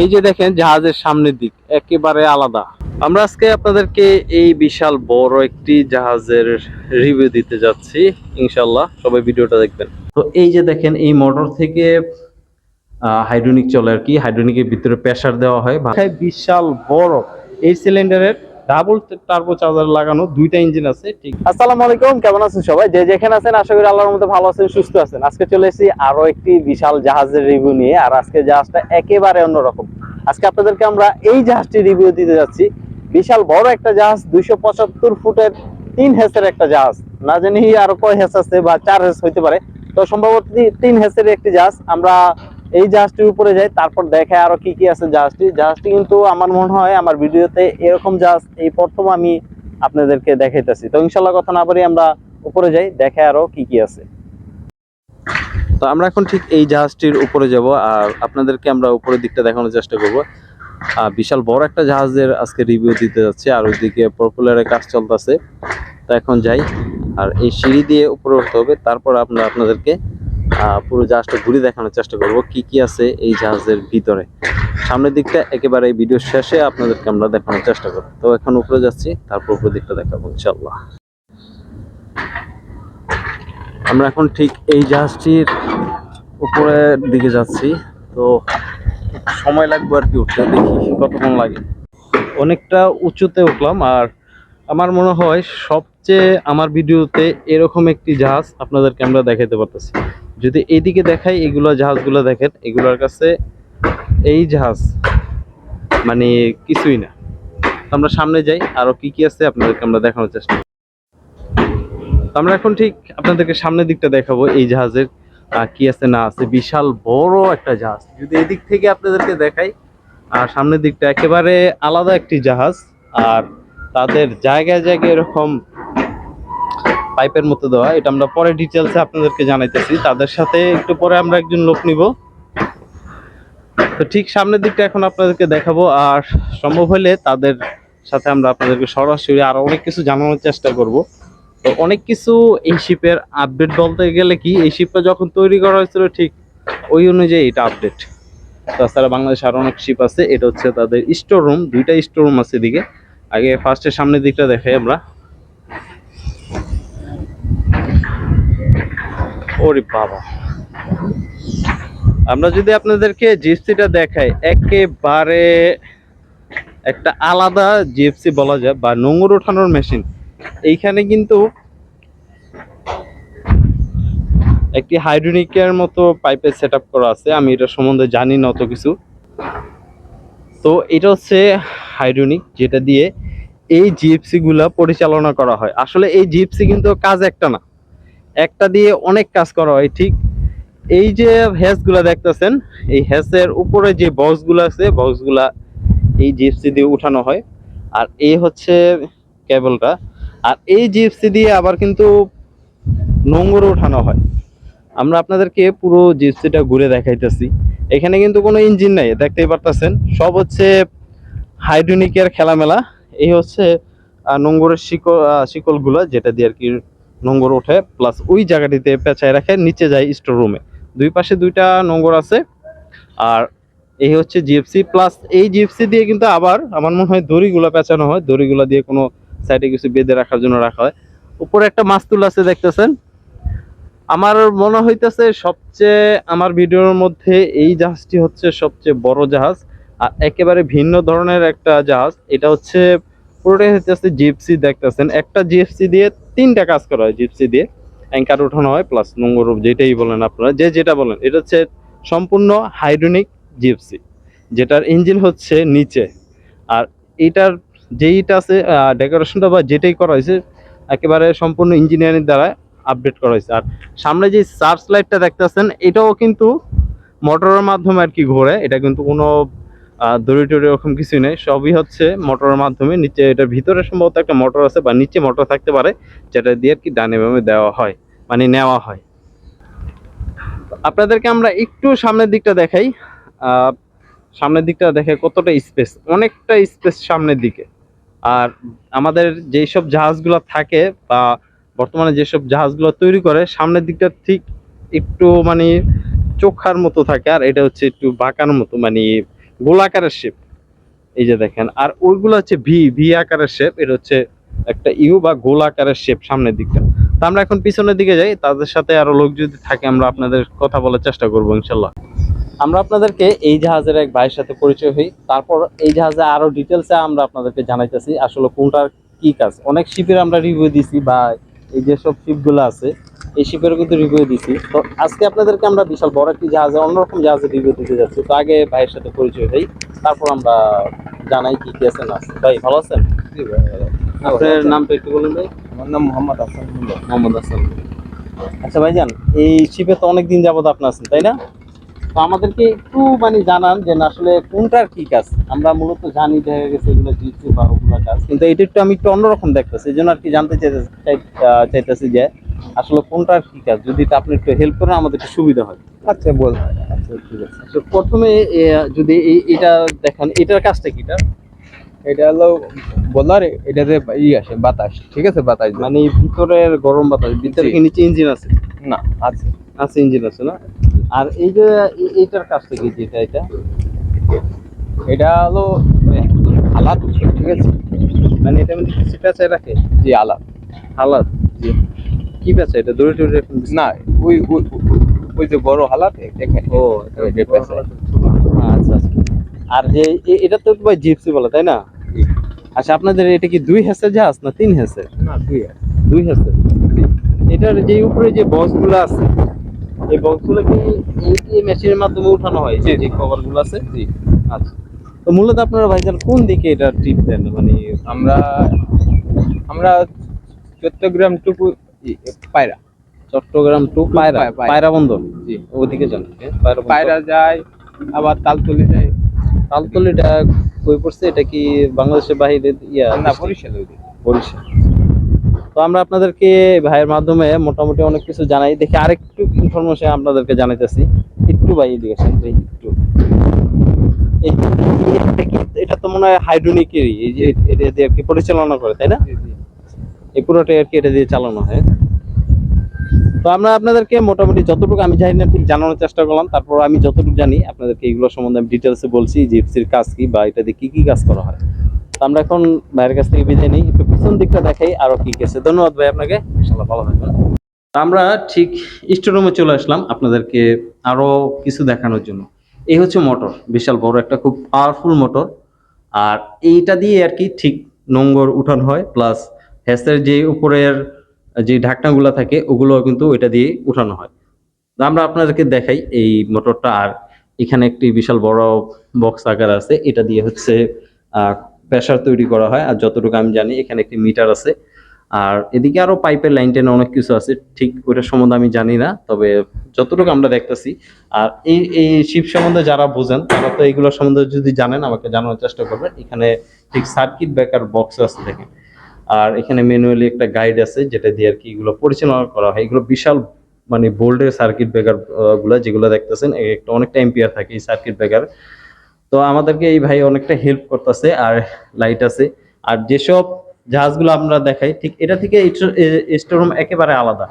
এই যে দেখেন জাহাজের সামনের দিক, একেবারে আলাদা। আমরা আজকে আপনাদেরকে এই বিশাল বড় একটি জাহাজের রিভিউ দিতে যাচ্ছি ইনশাল্লাহ সবাই ভিডিওটা দেখবেন। তো এই যে দেখেন, এই মোটর থেকে হাইড্রোনিক চলে আর কি। হাইড্রোনিকের ভিতরে প্রেশার দেওয়া হয় বিশাল বড়। এই সিলিন্ডারের ডাবল টার্বো চার্জার লাগানো দুইটা ইঞ্জিন আছে, ঠিক। আসসালামু আলাইকুম, কেমন আছেন সবাই? যে যেখানে আছেন, আশা করি আল্লাহর ভালো আছেন, সুস্থ আছেন। আজকে চলে এসেছি আরও একটি বিশাল জাহাজের রিভিউ নিয়ে, আর আজকে জাহাজটা একেবারে অন্যরকম। আজকে আপনাদেরকে আমরা এই জাহাজটি রিভিউ দিতে যাচ্ছি। বিশাল বড় একটা জাহাজ, দুইশো পঁচাত্তর ফুটের তিন হেসের একটা জাহাজ। না জানি আরও কয় হেস আছে বা চার হেস হইতে পারে। তো সম্ভবত তিন হেসের একটি জাহাজ। আমরা এই জাহাজটির উপরে যাই তারপর দেখে আরও কি কি আছে জাহাজটি। জাহাজটি কিন্তু আমার মনে হয়, আমার ভিডিওতে এরকম জাহাজ এই প্রথম আমি আপনাদেরকে দেখাইতেছি। তো ইনশাল্লাহ কথা না বলি আমরা উপরে যাই, দেখে আরও কি কি আছে। তো আমরা এখন ঠিক এই জাহাজটির উপরে যাব, আর আপনাদেরকে আমরা উপরের দিকটা দেখানোর চেষ্টা করব। বিশাল বড় একটা জাহাজের আজকে রিভিউ দিতে যাচ্ছে, আর ওইদিকে প্রপুলারের কাজ চলতেছে। তো এখন যাই, আর এই সিঁড়ি দিয়ে উপরে উঠতে হবে, তারপর আমরা আপনাদেরকে পুরো জাহাজটা ঘুরে দেখানোর চেষ্টা করব কি কি আছে এই জাহাজের ভিতরে। সামনের দিকটা একেবারে ভিডিও শেষে আপনাদেরকে আমরা দেখানোর চেষ্টা করব। তো এখন উপরে যাচ্ছি, তারপর উপরের দিকটা দেখাবো ইনশাল্লাহ আমরা এখন ঠিক এই জাহাজটির উপরের দিকে যাচ্ছি। তো সময় লাগবে আর কি উঠতে, দেখি কতক্ষণ লাগে। অনেকটা উঁচুতে উঠলাম আর আমার মনে হয় সবচেয়ে আমার ভিডিওতে এরকম একটি জাহাজ আপনাদেরকে আমরা দেখাতে পারতেছি। যদি এইদিকে দেখাই, এগুলো জাহাজগুলো দেখেন, এগুলোর কাছে এই জাহাজ মানে কিছুই না। আমরা সামনে যাই, আরও কি কি আছে আপনাদেরকে আমরা দেখানোর চেষ্টা আমরা এখন ঠিক আপনাদেরকে সামনের দিকটা দেখাবো, এই জাহাজের কি আছে না আছে। বিশাল বড় একটা জাহাজ। যদি এদিক থেকে আপনাদেরকে দেখাই আর সামনের দিকটা একেবারে আলাদা একটি জাহাজ, আর তাদের জায়গায় জায়গায় এরকম পাইপের মতো দেওয়া, এটা আমরা পরে ডিটেলসে আপনাদেরকে জানাইতেছি। তাদের সাথে একটু পরে আমরা একজন লোক নিব। তো ঠিক সামনের দিকটা এখন আপনাদেরকে দেখাবো, আর সম্ভব হলে তাদের সাথে আমরা আপনাদেরকে সরাসরি আরও অনেক কিছু জানানোর চেষ্টা করব। তো অনেক কিছু এই শিপের আপডেট বলতে গেলে কি, এই শিপটা যখন তৈরি করা হয়েছিল ঠিক ওই অনুযায়ী এটা আপডেট তাছাড়া বাংলাদেশে আরও অনেক শিপ আছে, এটা হচ্ছে তাদের স্টোর রুম দুইটা স্টোর রুম আছে এদিকে। আগে ফার্স্টের সামনের দিকটা দেখাই আমরা। ওরে বাবা। আমরা যদি আপনাদেরকে জিপসিটা দেখাই, একেবারে একটা আলাদা জিপসি বলা যায়, বা নোংর ওঠানোর মেশিন। এইখানে কিন্তু একটি হাইড্রোনিকের মতো পাইপের সেট করা আছে, আমি এটা সম্বন্ধে জানি না অত কিছু। তো এটা হচ্ছে হাইড্রোনিক, যেটা দিয়ে এই জিপসি গুলা পরিচালনা করা হয়। আসলে এই জিপসি কিন্তু কাজ একটা না। একটা দিয়ে অনেক কাজ করা হয়, ঠিক? এই যে হ্যাসগুলা দেখতেছেন, এই হ্যাসের উপরে যে বক্সগুলা আছে বক্সগুলা এই জিপসি দিয়ে উঠানো হয়। আর এই হচ্ছে কেবলটা। আর এই জিপসি দিয়ে আবার কিন্তু নোংর উঠানো হয়। আমরা আপনাদেরকে পুরো জিপসিটা ঘুরে দেখাইতেছি। এখানে কিন্তু কোনো ইঞ্জিন নাই, দেখতেই পারতেছেন। সব হচ্ছে হাইড্রোনিকের খেলামেলা। এই হচ্ছে নোংরের শিকল শিকলগুলো যেটা দিয়ে আর কি নোংর ওঠে প্লাস ওই জায়গাটিতে পেঁচায় রাখে, নিচে যায় স্টোর রুমে দুই পাশে দুইটা নোংর আছে, আর এই হচ্ছে জিএফসি প্লাস এই জিএফসি দিয়ে কিন্তু আবার আমার মনে হয় দড়িগুলো পেঁচানো হয়, দড়িগুলো দিয়ে কোনো সাইডে কিছু বেঁধে রাখার জন্য রাখা হয়। উপরে একটা মাস্তুল আছে, দেখতেছেন? আমার মনে হইতেছে সবচেয়ে আমার ভিডিওর মধ্যে এই জাহাজটি হচ্ছে সবচেয়ে বড় জাহাজ, আর একেবারে ভিন্ন ধরনের একটা জাহাজ। এটা হচ্ছে, পুরোটাই হইতেছে জিপসি দেখতেছেন? একটা জিএফসি দিয়ে তিনটা কাজ করা হয়, জিপসি দিয়ে। অ্যাঙ্কার উঠানো হয় প্লাস নোংর যেটাই বলেন আপনারা, যে যেটা বলেন, এটা হচ্ছে সম্পূর্ণ হাইড্রোনিক জিপসি, যেটার ইঞ্জিন হচ্ছে নিচে। আর এটার যেইটা আছে ডেকোরেশনটা বা যেটাই করা হয়েছে, একেবারে সম্পূর্ণ ইঞ্জিনিয়ারিং দ্বারা আপডেট করা হয়েছে। আর সামনে যে সার্চ লাইটটা দেখতেছেন, এটাও কিন্তু মোটরের মাধ্যমে আর কি ঘোরে, এটা কিন্তু কোনো আহ, দড়ি টড়ি এরকম কিছুই নেই সবই হচ্ছে মোটরের মাধ্যমে। নিচে এটার ভিতরে সম্ভবত একটা মোটর আছে বা নিচে মোটর থাকতে পারে যেটা দিয়ে আর কি ডানে বামে দেওয়া হয় মানে নেওয়া হয়। আপনাদেরকে আমরা একটু সামনের দিকটা দেখাই। সামনের দিকটা দেখে কতটা স্পেস অনেকটা স্পেস সামনের দিকে। আর আমাদের যেই সব জাহাজগুলো থাকে বা বর্তমানে যেসব জাহাজগুলো তৈরি করে সামনের দিকটা ঠিক একটু মানে চোখার মতো থাকে আর এটা হচ্ছে একটু বাঁকার মতো মানে গোলাকারের শেপ এই যে দেখেন, আর ওইগুলো হচ্ছে ভি ভি আকারের শেপ এটা হচ্ছে একটা ইউ বা গোল আকারের শেপ সামনের দিকটা। তো আমরা এখন পিছনের দিকে যাই, তাদের সাথে আরও লোক যদি থাকে, আমরা আপনাদের কথা বলার চেষ্টা করব, ইনশাল্লাহ। আমরা আপনাদেরকে এই জাহাজের এক ভাইয়ের সাথে পরিচয় হই। তারপর এই জাহাজে আরও ডিটেলসে আমরা আপনাদেরকে জানাইতেছি, আসলে কোনটার কি কাজ। অনেক শিপের আমরা রিভিউ দিছি বা এই যেসব শিপগুলো আছে এই শিপেরও কিন্তু রিভিউ দিছি। তো আজকে আপনাদেরকে আমরা বিশাল বড় একটি জাহাজে অন্যরকম জাহাজে রিভিউ দিতে যাচ্ছি। তো আগে ভাইয়ের সাথে পরিচয় হই তারপর আমরা জানাই কি কি আছে না আছে। ভাই ভালো আছেন? আপনার নামটা একটু বলুন ভাই। আমার নাম মোহাম্মদ হাসান মোহাম্মদ হাসান আচ্ছা ভাইজান এই শিপে তো অনেক দিন যাবত আপনি আছেন তাই না? তো আমাদেরকে একটু মানে জানান যে না আসলে কোনটার কি কাজ? আমরা মূলত জানি দেখা গেছে এগুলো জিপসি বা ওগুলো কাজ কিন্তু এটা একটু আমি একটু অন্যরকম দেখতেছি এই জন্য আর কি জানতে চাইতেছি চাইতেছি যে আসলে কোনটার কি কাজ যদি আপনি একটু হেল্প করেন আমাদের একটু সুবিধা হয়। আচ্ছা বল আচ্ছা ঠিক আছে। প্রথমে যদি এই- এটা দেখেন এটার কাজটা কি এটা? এটা হলো বলার এটাতে ই আসে বাতাস ঠিক আছে বাতাস মানে ভিতরের গরম বাতাস ভিতরে কি নিচে ইঞ্জিন আছে? না আছে। আছে ইঞ্জিন আছে না? আর এই যে এইটার কাজটা কি যেটা এটা? এটা হলো আলাদ ঠিক আছে। মানে এটা মানে পেঁচায় রাখে? জি আলাদ। হালাত জি। কি পেঁচা এটা দড়ি টড়ি এরকম না ওই ওই যে বড় হালাত দেখেন। ও। আচ্ছা আচ্ছা। আর যে এটা তো ভাই জিপসি বলে তাই না? আচ্ছা আপনাদের এটা কি দুই হেসের জাহাজ না তিন হেসের? না দুই। দুই হেসের। এটার যে উপরে যে বক্সগুলো আছে এই বক্সগুলো কি এই মেশিনের মাধ্যমে উঠানো হয়? যে যে কভারগুলো আছে? জি। আচ্ছা। তো মূলত আপনারা ভাইজান কোন দিকে এটা টিপ দেন? মানে আমরা আমরা চট্টগ্রাম টুকু পায়রা। চট্টগ্রাম টু পায়রা। পায়রা। বন্দর। জি। ওদিকে যান। পায়রা যায় আবার তালতলি যায়। তালতলিটা কই পড়ছে? এটা কি বাংলাদেশের বাইরে ইয়া না বরিশাল বরিশাল। তো আমরা আপনাদেরকে ভাইয়ের মাধ্যমে মোটামুটি অনেক কিছু জানাই। দেখি আরেকটু ইনফরমেশন আপনাদেরকে জানাইতেছি। একটু ভাই এদিকে আসেন, একটু। এটা তো মনে হয় হাইড্রোনিকেরই। এই যে এটা দিয়ে আর কি পরিচালনা করে তাই না। এই পুরোটাই আর কি এটা দিয়ে চালানো হয়। তো আমরা আপনাদেরকে মোটামুটি যতটুকু আমি জানি না, ঠিক জানানোর চেষ্টা করলাম। তারপর আমি যতটুকু জানি, আপনাদেরকে এগুলো সম্বন্ধে আমি ডিটেলসে বলছি জিপসির কাজ কি বা এটা দিয়ে কি কি কাজ করা হয়। তো আমরা এখন ভাইয়ের কাছ থেকে বিদায় নিই। একটু পিছন দিকটা দেখাই আরও কি কি আছে। ধন্যবাদ ভাই আপনাকে। ইনশাআল্লাহ ভালো থাকবেন। আমরা ঠিক স্টোরুমে চলে আসলাম আপনাদেরকে আরও কিছু দেখানোর জন্য। এই হচ্ছে মোটর, বিশাল বড় একটা খুব পাওয়ারফুল মোটর আর এইটা দিয়ে আর কি ঠিক নোংর উঠানো হয় প্লাস হ্যাসের যে উপরের যে ঢাকনাগুলো থাকে ওগুলো কিন্তু এটা দিয়ে উঠানো হয়। তো আমরা আপনাদেরকে দেখাই এই মোটরটা, আর এখানে একটি বিশাল বড় বক্স আকার আছে। এটা দিয়ে হচ্ছে প্রেশার তৈরি করা হয়। আর যতটুকু আমি জানি, এখানে একটি মিটার আছে। আর এদিকে আরও পাইপের লাইন টেনে অনেক কিছু আছে। ঠিক ওইটা সম্বন্ধে আমি জানি না, তবে যতটুকু আমরা দেখতেছি। আর এই এই শিপ সম্বন্ধে যারা বোঝেন, তারা তো এইগুলো সম্বন্ধে যদি জানেন, আমাকে জানানোর চেষ্টা করবেন। এখানে ঠিক সার্কিট ব্রেকার বক্স আছে দেখেন। আর এখানে ম্যানুয়ালি একটা গাইড আছে, যেটা দিয়ে আর কি এগুলো পরিচালনা করা হয়। এগুলো বিশাল মানে বোল্ডের সার্কিট ব্রেকারগুলো যেগুলো দেখতেছেন এক একটা অনেকটা এম্পিয়ার থাকে এই সার্কিট ব্রেকার তো আমাদেরকে এই ভাই অনেকটা হেল্প করতেছে আর লাইট আছে। আর যেসব জাহাজগুলো আমরা দেখাই, ঠিক এটা থেকে স্টোরুম একেবারে আলাদা।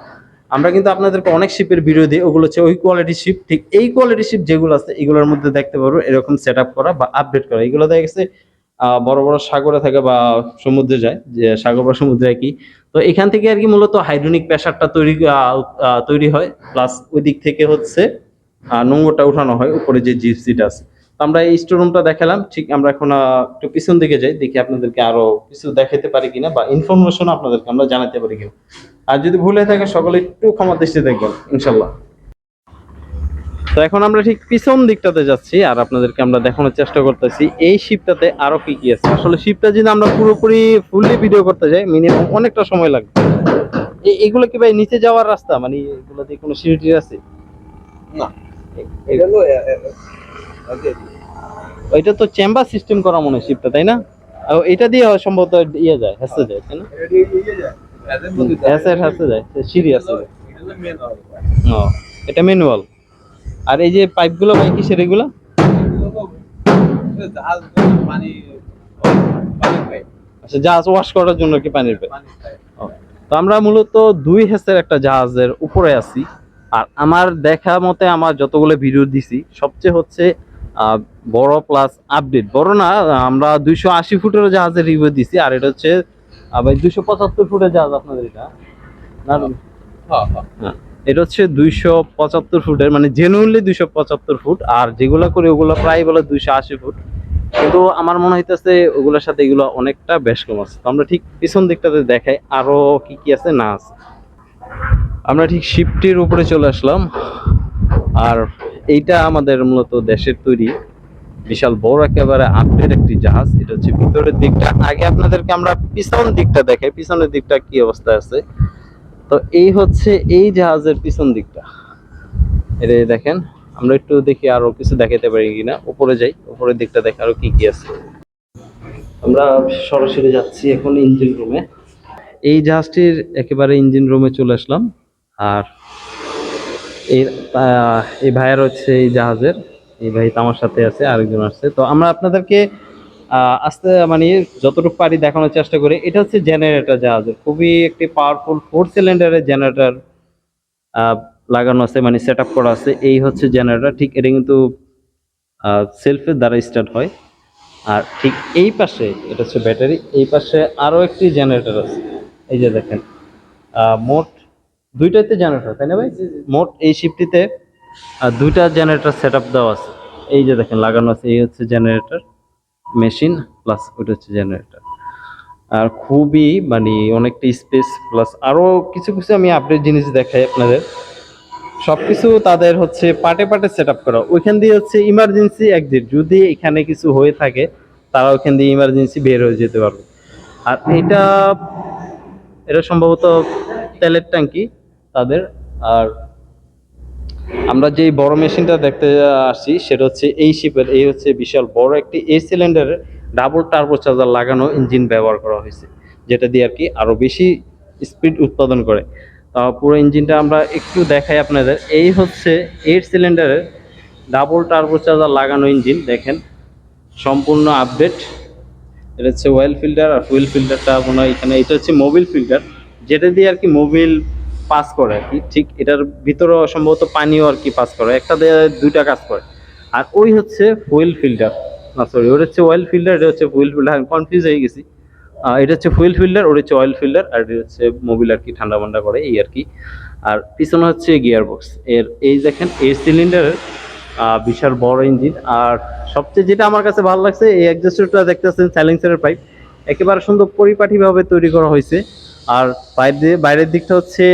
আমরা কিন্তু আপনাদেরকে অনেক শিপের ভিডিও দিই, ওগুলো হচ্ছে ওই কোয়ালিটি শিপ ঠিক এই কোয়ালিটি শিপ যেগুলো আছে, এগুলোর মধ্যে দেখতে পারব এরকম সেট করা বা আপডেট করা। এগুলো দেখা গেছে বড় বড় সাগরে থাকে বা সমুদ্রে যায়, যে সাগর বা সমুদ্রে কি তো এখান থেকে আর কি মূলত হাইড্রোনিক প্রেশারটা তৈরি তৈরি হয়। প্লাস ওই দিক থেকে হচ্ছে নোংরটা উঠানো হয়, উপরে যে জিপসিটা আছে। আমরা এই স্টোরুমটা দেখালাম, ঠিক আমরা এখন একটু পিছন দিকে যাই, দেখি আপনাদেরকে আরও কিছু দেখাতে পারি কিনা, বা ইনফরমেশন আপনাদেরকে আমরা জানাতে পারি কিনা। আর যদি ভুলে থাকে, সকলে একটু ক্ষমা দৃষ্টি দেখবেন ইনশাল্লাহ তো এখন আমরা ঠিক পিছন দিকটাতে যাচ্ছি আর আপনাদেরকে আমরা দেখানোর চেষ্টা করতেছি এই শিপটাতে আরও কি কি আছে। আসলে শিপটা যদি আমরা পুরোপুরি ফুললি ভিডিও করতে যাই মিনিমাম অনেকটা সময় লাগবে। এগুলো কি ভাই নিচে যাওয়ার রাস্তা? মানে এগুলো দিয়ে কোনো সিঁড়ি আছে? না। ওইটা তো চেম্বার সিস্টেম করা মনে হয় শিপটা তাই না? আর এটা দিয়ে হয় সম্ভবত ইয়ে যায় হেসে যায় তাই না? এটা দিয়ে ইয়ে যায়। সিঁড়ি আছে। ও এটা ম্যানুয়াল আর এই যে পাইপগুলো ভাই কিসের এগুলো? আচ্ছা জাহাজ ওয়াশ করার জন্য কি পানির পাইপ তো আমরা মূলত দুই হেসের একটা জাহাজের উপরে আছি। আর আমার দেখা মতে আমার যতগুলো ভিডিও দিছি সবচেয়ে হচ্ছে বড় প্লাস আপডেট বড় না আমরা দুইশো আশি ফুটের জাহাজের রিভিউ দিছি আর এটা হচ্ছে ভাই দুইশো পঁচাত্তর ফুটের জাহাজ আপনাদের এটা। না। হ্যাঁ হ্যাঁ। হ্যাঁ, এটা হচ্ছে দুইশো পঁচাত্তর ফুটের মানে জেনুইনলি দুইশো পঁচাত্তর ফুট, আর যেগুলো করে ওগুলো প্রায় বলে দুইশো আশি ফুট। কিন্তু আমার মনে হইতেছে ওগুলোর সাথে এগুলো অনেকটা বেশ কম আছে। তো আমরা ঠিক পিছন দিকটাতে দেখাই, আরও কি কি আছে? না আছে। আমরা ঠিক শিপটির উপরে চলে আসলাম। আর এইটা আমাদের মূলত দেশের তৈরি বিশাল বড় একেবারে আপডেট একটি জাহাজ। এটা হচ্ছে ভিতরের দিকটা। আগে আপনাদেরকে আমরা পিছন দিকটা দেখাই। পিছনের দিকটা কি অবস্থা আছে? তো এই হচ্ছে এই জাহাজের পিছন দিকটা। এটা দেখেন, আমরা একটু দেখি আরও কিছু দেখাতে পারি কিনা। উপরে যাই, উপরের দিকটা দেখে আরও কি কি আছে। আমরা সরাসরি যাচ্ছি এখন ইঞ্জিন রুমে এই জাহাজটির একেবারে ইঞ্জিন রুমে চলে আসলাম। আর এই ভাইয়ার হচ্ছে এই জাহাজের। এই ভাই তো আমার সাথে আছে, আরেকজন আসছে। তো আমরা আপনাদেরকে আস্তে মানে যতটুকু পারি দেখানোর চেষ্টা করি। এটা হচ্ছে জেনারেটর জাহাজের খুবই একটি পাওয়ারফুল ফোর সিলিন্ডারের জেনারেটর লাগানো আছে মানে সেট করা আছে। এই হচ্ছে জেনারেটর ঠিক এটা কিন্তু সেলফের দ্বারা স্টার্ট হয়। আর ঠিক এই পাশে এটা হচ্ছে ব্যাটারি এই পাশে আরও একটি জেনারেটর আছে। এই যে দেখেন মোট দুইটাতে জেনারেটর তাই না ভাই? মোট এই শিফটিতে দুইটা জেনারেটর সেট আপ দেওয়া আছে। এই যে দেখেন লাগানো আছে এই হচ্ছে জেনারেটর মেশিন প্লাস ওইটা হচ্ছে জেনারেটর আর খুবই মানে অনেকটা স্পেস প্লাস আরও কিছু কিছু আমি আপডেট জিনিস দেখাই আপনাদের। সব কিছু তাদের হচ্ছে পার্টে পার্টে সেট আপ করা। ওইখান দিয়ে হচ্ছে ইমার্জেন্সি এক্সিট যদি এখানে কিছু হয়ে থাকে, তারা ওইখান দিয়ে ইমার্জেন্সি বের হয়ে যেতে পারবে। আর এটা এটা সম্ভবত তেলের ট্যাঙ্কি তাদের। আর আমরা যে বড় মেশিনটা দেখতে আসছি, সেটা হচ্ছে এই শিপের এই হচ্ছে বিশাল বড় একটি এই সিলিন্ডারের ডাবল টার্বো চার্জার লাগানো ইঞ্জিন ব্যবহার করা হয়েছে, যেটা দিয়ে আর কি আরও বেশি স্পিড উৎপাদন করে। পুরো ইঞ্জিনটা আমরা একটু দেখাই আপনাদের। এই হচ্ছে এইট সিলিন্ডারের ডাবল টার্বো চার্জার লাগানো ইঞ্জিন দেখেন, সম্পূর্ণ আপডেট এটা হচ্ছে ওয়েল ফিল্টার আর ফুয়েল ফিল্টারটা হয় এখানে, এটা হচ্ছে মোবিল ফিল্টার যেটা দিয়ে আর কি মোবিল পাস করে আর কি। ঠিক এটার ভিতরে সম্ভবত পানিও আর কি পাস করে। একটা দুইটা কাজ করে। আর ওই হচ্ছে ফুয়েল ফিল্টার না সরি ওটা হচ্ছে অয়েল ফিল্টার এটা হচ্ছে ফুয়েল ফিল্টার আমি কনফিউজ হয়ে গেছি। এটা হচ্ছে ফুয়েল ফিল্টার ওটা হচ্ছে অয়েল ফিল্টার আর এটা হচ্ছে মোবিল আর কি ঠান্ডা মান্ডা করে, এই আর কি। আর পিছনে হচ্ছে গিয়ার বক্স এর এই দেখেন, এই সিলিন্ডারের বিশাল বড় ইঞ্জিন আর সবচেয়ে যেটা আমার কাছে ভালো লাগছে, এই এক্সস্টরটা দেখতেছেন সাইলেন্সারের পাইপ একেবারে সুন্দর পরিপাটিভাবে তৈরি করা হয়েছে। আর বাইরে বাইরের দিকটা হচ্ছে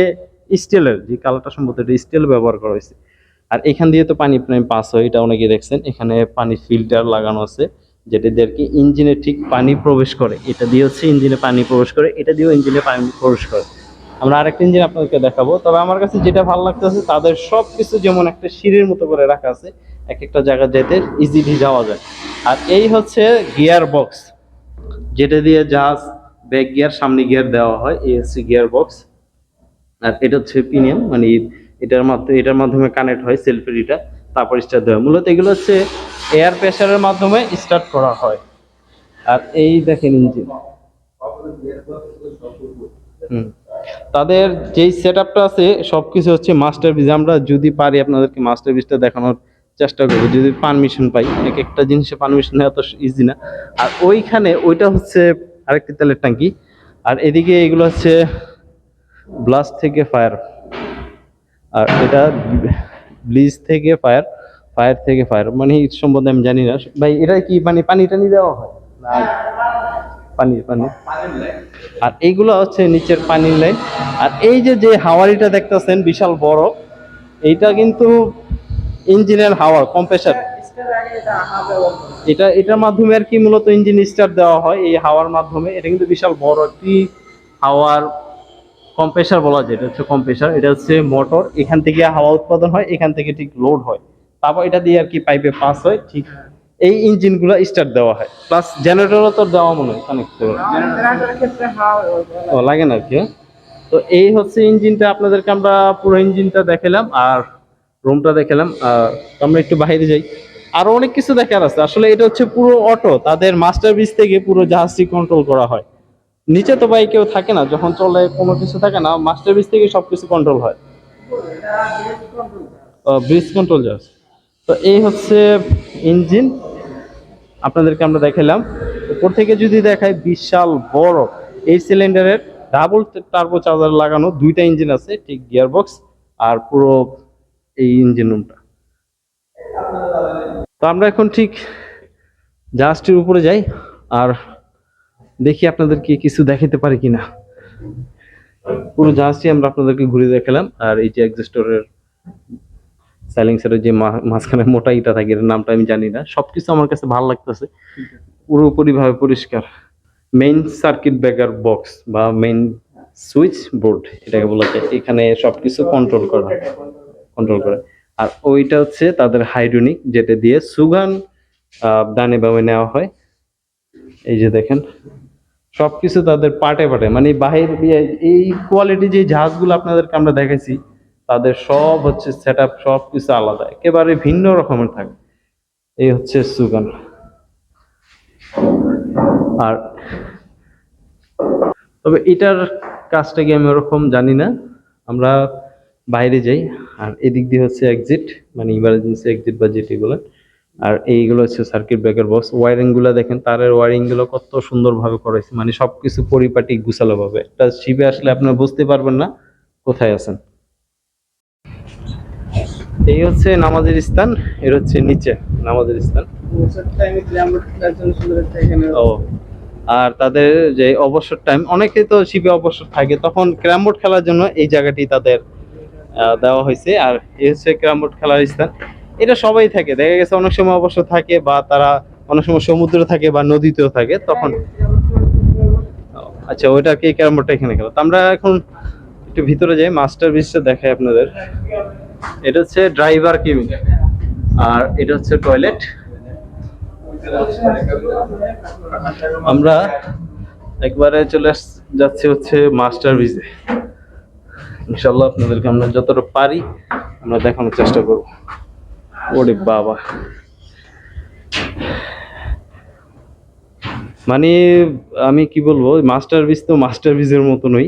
স্টিলের, যে কালারটা সম্ভবত স্টিল ব্যবহার করা হয়েছে। আর এখান দিয়ে তো পানি পাস হয়, এটা অনেকে দেখছেন। এখানে পানি ফিল্টার লাগানো আছে, যেটা দিয়ে আর কি ইঞ্জিনে ঠিক পানি প্রবেশ করে। এটা দিয়ে হচ্ছে ইঞ্জিনে পানি প্রবেশ করে, এটা দিয়েও ইঞ্জিনে পানি প্রবেশ করে। আমরা আরেকটা ইঞ্জিন আপনাদেরকে দেখাবো। তবে আমার কাছে যেটা ভালো লাগতেছে, তাদের সব কিছু যেমন একটা সিঁড়ির মতো করে রাখা আছে, এক একটা জায়গা যেতে ইজিলি যাওয়া যায়। আর এই হচ্ছে গিয়ার বক্স, যেটা দিয়ে জাহাজ ব্যাক গিয়ার, সামনে গিয়ার দেওয়া হয় এই গিয়ার বক্স। আর এটা হচ্ছে পিনিয়ন মানে এটার মাধ্যমে এটার মাধ্যমে কানেক্ট হয় সেলফেরিটা তারপর স্টার্ট দেওয়া। মূলত এগুলো হচ্ছে এয়ার প্রেসারের মাধ্যমে স্টার্ট করা হয়। আর এই দেখেন ইঞ্জিন তাদের যেই সেট আপটা আছে সব কিছু হচ্ছে মাস্টার পিস আমরা যদি পারি আপনাদেরকে মাস্টার পিসটা দেখানোর চেষ্টা করব। যদি পারমিশন পাই, এক একটা জিনিসে পারমিশন নেওয়া তো ইজি না। আর ওইখানে ওইটা হচ্ছে আরেকটি তেলের ট্যাঙ্কি। আর এদিকে এগুলো হচ্ছে ব্লাস্ট থেকে ফায়ার আর এটা ব্লিজ থেকে ফায়ার ফায়ার থেকে ফায়ার মানে এই সম্বন্ধে আমি জানি না। ভাই এটা কি মানে পানি টানি দেওয়া হয়? না পানি পানি। আর এইগুলো হচ্ছে নিচের পানির লাইন আর এই যে যে হাওয়ারিটা দেখতেছেন বিশাল বড় এইটা কিন্তু ইঞ্জিনের হাওয়ার কম্প্রেসার এটা, এটার মাধ্যমে আর কি মূলত ইঞ্জিন স্টার্ট দেওয়া হয়, এই হাওয়ার মাধ্যমে। এটা কিন্তু বিশাল বড় একটি হাওয়ার কম্প্রেসার বলা যায়, এটা হচ্ছে কম্প্রেসার এটা হচ্ছে মোটর এখান থেকে হাওয়া উৎপাদন হয়, এখান থেকে ঠিক লোড হয়। তারপর এটা দিয়ে আর কি পাইপে পাস হয়, ঠিক এই ইঞ্জিনগুলো স্টার্ট দেওয়া হয়। প্লাস জেনারেটরও তো দেওয়া মনে হয় কানেক্ট ও, লাগে না আর কি হ্যাঁ? তো এই হচ্ছে ইঞ্জিনটা আপনাদেরকে আমরা পুরো ইঞ্জিনটা দেখালাম, আর রুমটা দেখালাম। আর আমরা একটু বাইরে যাই। আরও অনেক কিছু দেখার আছে। আসলে এটা হচ্ছে পুরো অটো, তাদের মাস্টার বিচ থেকে পুরো জাহাজটি কন্ট্রোল করা হয়। নিচে তো ভাই কেউ থাকে না, যখন চলে কোনো কিছু থাকে না মাস্টার বিচ থেকে সবকিছু কন্ট্রোল হয়। ব্রিজ কন্ট্রোল জাহাজ। তো এই হচ্ছে ইঞ্জিন আপনাদেরকে আমরা দেখালাম উপর থেকে যদি দেখাই, বিশাল বড়। এই সিলিন্ডারের ডাবল টার্বো চার্জার লাগানো দুইটা ইঞ্জিন আছে, ঠিক গিয়ার বক্স আর পুরো এই ইঞ্জিন রুমটা তো আমরা এখন ঠিক জাহাজটির উপরে যাই আর দেখি আপনাদেরকে কিছু দেখাতে পারি কিনা। পুরো জাহাজটি আমরা আপনাদেরকে ঘুরে দেখালাম আর এই যে এক্সিস্টরের সাইলেন্সারের যে মাঝখানে মোটা ইটা থাকে, এর নামটা আমি জানি না। সবকিছু আমার কাছে ভালো লাগতেছে। পুরোপুরি ভাবে পরিষ্কার। মেইন সার্কিট ব্রেকার বক্স বা মেইন সুইচ বোর্ড এটাকে বলা যায়। এখানে সবকিছু কন্ট্রোল করা। কন্ট্রোল করে। আর ওইটা হচ্ছে তাদের হাইড্রোনিক, যেটা দিয়ে সুগান ডানে বামে নেওয়া হয়। এই যে দেখেন সব কিছু তাদের পার্টে পার্টে মানে বাহির এই কোয়ালিটি যে জাহাজগুলো আপনাদেরকে আমরা দেখেছি তাদের সব হচ্ছে সেট আপ সব কিছু আলাদা, একেবারে ভিন্ন রকমের থাকে। এই হচ্ছে সুগান। আর তবে এটার কাজটা কি আমি ওরকম জানি না, আমরা বাইরে যাই আর এদিক দিয়ে হচ্ছে এক্সিট মানে ইমার্জেন্সি এক্সিট বা যেটি বলেন। আর এইগুলো হচ্ছে সার্কিট ব্রেকার বক্স ওয়ারিংগুলো দেখেন তারের ওয়ারিংগুলো কত সুন্দরভাবে করেছে মানে সবকিছু পরিপাটি গুছালো ভাবে একটা শিপে আসলে আপনারা বুঝতে পারবেন না কোথায় আছেন। এই হচ্ছে নামাজের স্থান এর হচ্ছে নিচে নামাজের স্থান। ও আর তাদের যে অবসর টাইম অনেকে তো শিপে অবসর থাকে তখন ক্যারাম বোর্ড খেলার জন্য এই জায়গাটি তাদের দেওয়া হয়েছে। আর এ হচ্ছে ক্যারাম বোর্ড খেলার স্থান। এটা সবাই থাকে। দেখা গেছে অনেক সময় অবশ্য থাকে বা তারা অনেক সময় সমুদ্রে থাকে বা নদীতেও থাকে। তখন আচ্ছা ওইটা কি ক্যারাম বোর্ডটা এখানে খেলা? তো আমরা এখন একটু ভিতরে যাই। মাস্টার বিচটা দেখাই আপনাদের। এটা হচ্ছে ড্রাইভার কিমিং। আর এটা হচ্ছে টয়লেট। আমরা একবারে চলে যাচ্ছি হচ্ছে মাস্টার বিজে ইনশাল্লাহ আপনাদেরকে আমরা যতটা পারি আমরা দেখানোর চেষ্টা করব। ওরে বাবা। মানে আমি কি বলব মাস্টার বিজ তো মাস্টার মতো নই।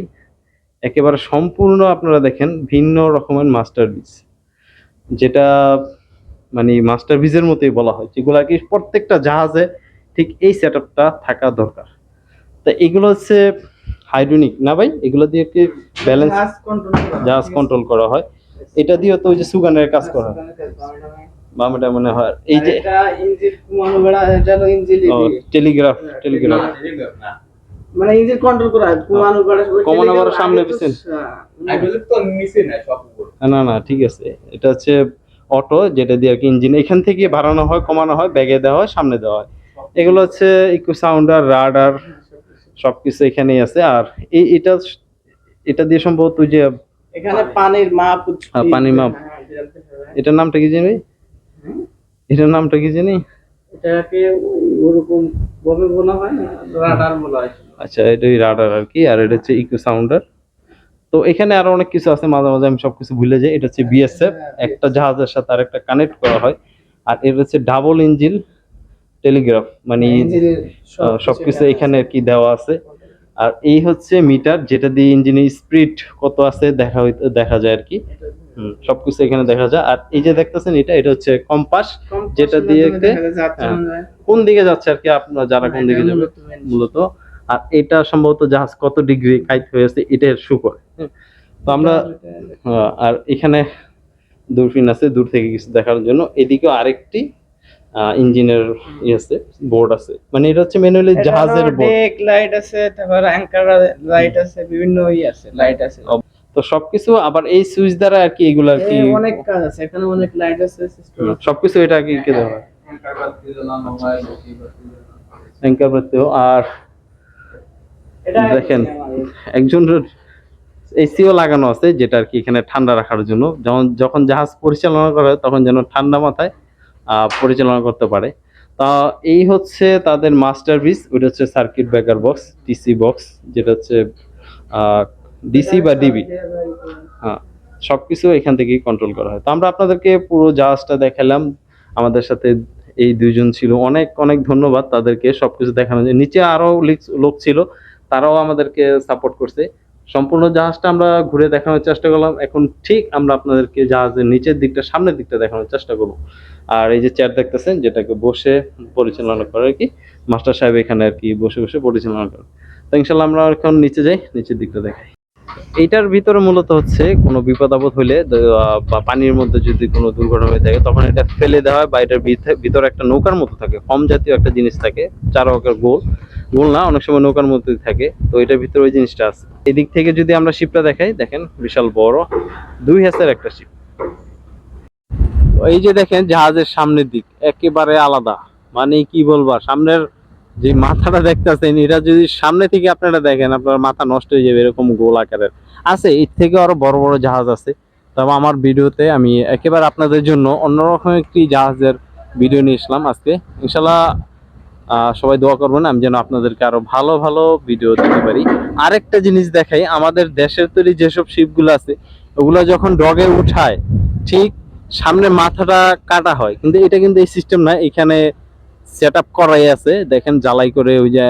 একেবারে সম্পূর্ণ আপনারা দেখেন ভিন্ন রকমের মাস্টার বিজ যেটা মানে মাস্টার বিজের মতোই বলা হয়। যেগুলা কি প্রত্যেকটা জাহাজে ঠিক এই সেট থাকা দরকার। তা এগুলো হচ্ছে হাইড্রোনিক। না ভাই এগুলো দিয়ে কি ব্যালেন্স জাহাজ কন্ট্রোল করা হয়। এটা দিয়ে তো ওই যে সুগানের কাজ করা হয়। বামেটা মনে হয় এই যে টেলিগ্রাফ টেলিগ্রাফ। মানে ইঞ্জিন কন্ট্রোল করা হয় কমানো বাড়া কমানো বাড়া সামনে পিছনে। তো নিচে না সব উপর। না না ঠিক আছে। এটা হচ্ছে অটো যেটা দিয়ে আর কি ইঞ্জিন। এখান থেকে বাড়ানো হয় কমানো হয় ব্যাগে দেওয়া হয় সামনে দেওয়া হয়। এগুলো হচ্ছে ইকো সাউন্ডার রাডার সবকিছু এখানেই আছে। আর এই এটা এটা দিয়ে সম্ভবত ওই যে এখানে পানির মাপ হ্যাঁ, পানির মাপ। হ্যাঁ, এটার নামটা কি জানি? এটার নামটা কি জানি? এটাকে ওরকম ভাবে বলা হয় না রাডার বলা হয়। আচ্ছা রাডার আর কি আর এটা হচ্ছে ইকো সাউন্ডার। তো এখানে আরও অনেক কিছু আছে মাঝে মাঝে আমি সবকিছু ভুলে যাই। এটা হচ্ছে বিএসএফ একটা জাহাজের সাথে আরেকটা কানেক্ট করা হয়। আর এটা হচ্ছে ডাবল ইঞ্জিন টেলিগ্রাফ মানে সবকিছু এখানে আর কি দেওয়া আছে। আর এই হচ্ছে মিটার যেটা দিয়ে ইঞ্জিনের স্পিড কত আছে দেখা হইতে দেখা যায় আর কি সবকিছু এখানে দেখা যায়। আর এই যে দেখতেছেন এটা এটা হচ্ছে কম্পাস যেটা দিয়ে হ্যাঁ। কোন দিকে যাচ্ছে আর কি আপনারা যারা কোন দিকে যাবে মূলত আর এটা সম্ভবত জাহাজ কত ডিগ্রি কাইট হয়েছে এটা শু করে তো আমরা আর এখানে দূরবীন আছে দূর থেকে কিছু দেখার জন্য। এদিকেও আরেকটি ইঞ্জিনের ই আছে বোর্ড আছে। মানে এটা হচ্ছে ম্যানুয়ালি জাহাজের বোর্ড ডেক লাইট আছে তারপর অ্যাঙ্কার লাইট আছে বিভিন্ন ই আছে লাইট আছে। তো সবকিছু আবার এই সুইচ দ্বারা আর কি এগুলো আর কি অনেক কাজ আছে এখানে অনেক লাইট আছে সিস্টেম সবকিছু এটা কি কে দেওয়া অ্যাঙ্কার করতেও আর দেখেন একজন এসিও লাগানো আছে যেটা আর কি এখানে ঠান্ডা রাখার জন্য। যেমন যখন জাহাজ পরিচালনা করে তখন যেন ঠান্ডা মাথায় পরিচালনা করতে পারে। তা এই হচ্ছে তাদের মাস্টার পিস ওটা হচ্ছে circuit breaker box TC box যেটা হচ্ছে ডিসি বা ডিবি হ্যাঁ সবকিছু এখান থেকেই কন্ট্রোল করা হয়। তো আমরা আপনাদেরকে পুরো জাহাজটা দেখালাম। আমাদের সাথে এই দুইজন ছিল। অনেক অনেক ধন্যবাদ তাদেরকে সবকিছু দেখানোর জন্য। নিচে আরও লোক ছিল, তারাও আমাদেরকে সাপোর্ট করছে। সম্পূর্ণ জাহাজটা আমরা ঘুরে দেখানোর চেষ্টা করলাম। এখন ঠিক আমরা আপনাদেরকে জাহাজের নিচের দিকটা, সামনের দিকটা দেখানোর চেষ্টা করব। আর এই যে চেয়ার দেখতেছেন, যেটাকে বসে পরিচালনা করে আর কি, মাস্টার সাহেব এখানে আর কি বসে বসে পরিচালনা করে। তো ইনশাল্লাহ আমরা এখন নিচে যাই, নিচের দিকটা দেখাই। এইটার ভিতরে মূলত হচ্ছে কোনো বিপদ আপদ হলে বা পানির মধ্যে যদি কোনো দুর্ঘটনা হয়ে থাকে, তখন এটা ফেলে দেওয়া হয় বা এটার ভিতরে- একটা নৌকার মতো থাকে, ফর্ম জাতীয় একটা জিনিস থাকে চার অকের গোল। গোল না, অনেক সময় নৌকার মধ্যে থাকে, তো এটার ভিতরে ওই জিনিসটা আছে। এদিক থেকে যদি আমরা শিপটা দেখাই, দেখেন, বিশাল বড়, দুই হাজার একটা শিপ এই যে দেখেন জাহাজের সামনের দিক, একেবারে আলাদা। মানে কি বলব সামনের যে মাথাটা দেখতেছেন, এটা যদি সামনে থেকে আপনারা দেখেন, আপনার মাথা নষ্ট হয়ে যাবে এরকম গোল আকারের। আছে, এর থেকে আরও বড় বড় জাহাজ আছে। তবে আমার ভিডিওতে আমি একেবারে আপনাদের জন্য অন্যরকম একটি জাহাজের ভিডিও নিয়ে আসলাম আজকে। ইনশাল্লাহ সবাই দোয়া করবেন, আমি যেন আপনাদেরকে আরও ভালো ভালো ভিডিও দিতে পারি। আরেকটা জিনিস দেখাই, আমাদের দেশের তৈরি যেসব শিপগুলো আছে, ওগুলো যখন ডগে উঠায়, ঠিক সামনে মাথাটা কাটা হয়। কিন্তু এটা কিন্তু এই সিস্টেম না, এখানে সেট আপ করাই আছে। দেখেন জ্বালাই করে ওই যে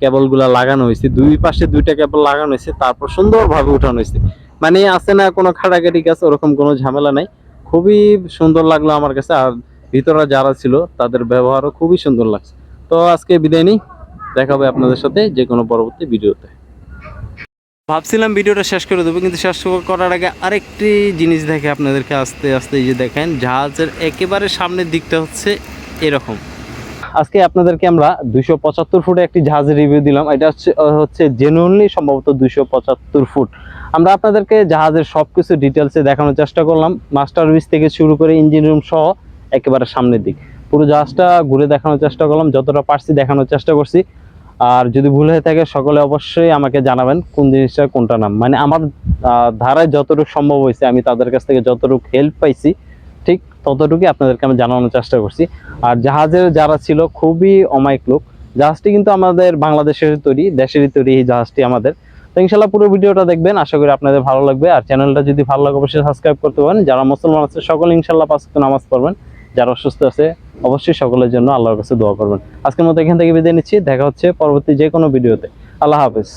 কেবলগুলা লাগানো হয়েছে। দুই পাশে দুইটা কেবল লাগানো হয়েছে, তারপর সুন্দরভাবে উঠানো হয়েছে। মানে আছে না কোনো খাটাখাটি কাছে ওরকম কোনো ঝামেলা নাই। খুবই সুন্দর লাগল আমার কাছে। আর ভিতরে যারা ছিল, তাদের ব্যবহারও খুবই সুন্দর লাগছে। তো আজকে বিদায় নিই। দেখা হবে আপনাদের সাথে যে কোনো পরবর্তী ভিডিওতে। ভাবছিলাম ভিডিওটা শেষ করে দেবো, কিন্তু শেষ করার আগে আরেকটি জিনিস দেখে আপনাদেরকে আস্তে আস্তে এই যে দেখেন, জাহাজের একেবারে সামনের দিকটা হচ্ছে এরকম। আজকে আপনাদেরকে আমরা দুইশো পঁচাত্তর ফুটে একটি জাহাজের রিভিউ দিলাম, এটা হচ্ছে হচ্ছে জেনুইনলি সম্ভবত দুইশো পঁচাত্তর ফুট। আমরা আপনাদেরকে জাহাজের সব কিছু ডিটেলসে দেখানোর চেষ্টা করলাম মাস্টার বিচ থেকে শুরু করে ইঞ্জিন রুম সহ একেবারে সামনের দিক। পুরো জাহাজটা ঘুরে দেখানোর চেষ্টা করলাম, যতটা পারছি দেখানোর চেষ্টা করছি। আর যদি ভুল হয়ে থাকে সকলে অবশ্যই আমাকে জানাবেন কোন জিনিসটা, কোনটা নাম মানে আমার ধারায় যতটুকু সম্ভব হয়েছে, আমি তাদের কাছ থেকে যতটুকু হেল্প পাইছি, ঠিক ততটুকুই আপনাদেরকে আমি জানানোর চেষ্টা করছি। আর জাহাজের যারা ছিল, খুবই অমায়িক লোক, জাহাজটি কিন্তু আমাদের বাংলাদেশের তৈরি, দেশেরই তৈরি এই জাহাজটি আমাদের। তো ইনশাল্লাহ পুরো ভিডিওটা দেখবেন, আশা করি আপনাদের ভালো লাগবে। আর চ্যানেলটা যদি ভালো লাগে, অবশ্যই সাবস্ক্রাইব করতে পারেন। যারা মুসলমান আছে, সকলে ইনশাল্লাহ পাঁচ নামাজ পড়বেন। যারা অসুস্থ আছে, অবশ্যই সকলের জন্য আল্লাহর কাছে দোয়া করবেন। আজকের মতো এখান থেকে বিদায় নিচ্ছি। দেখা হচ্ছে পরবর্তী যে কোনো ভিডিওতে। আল্লাহ হাফেজ।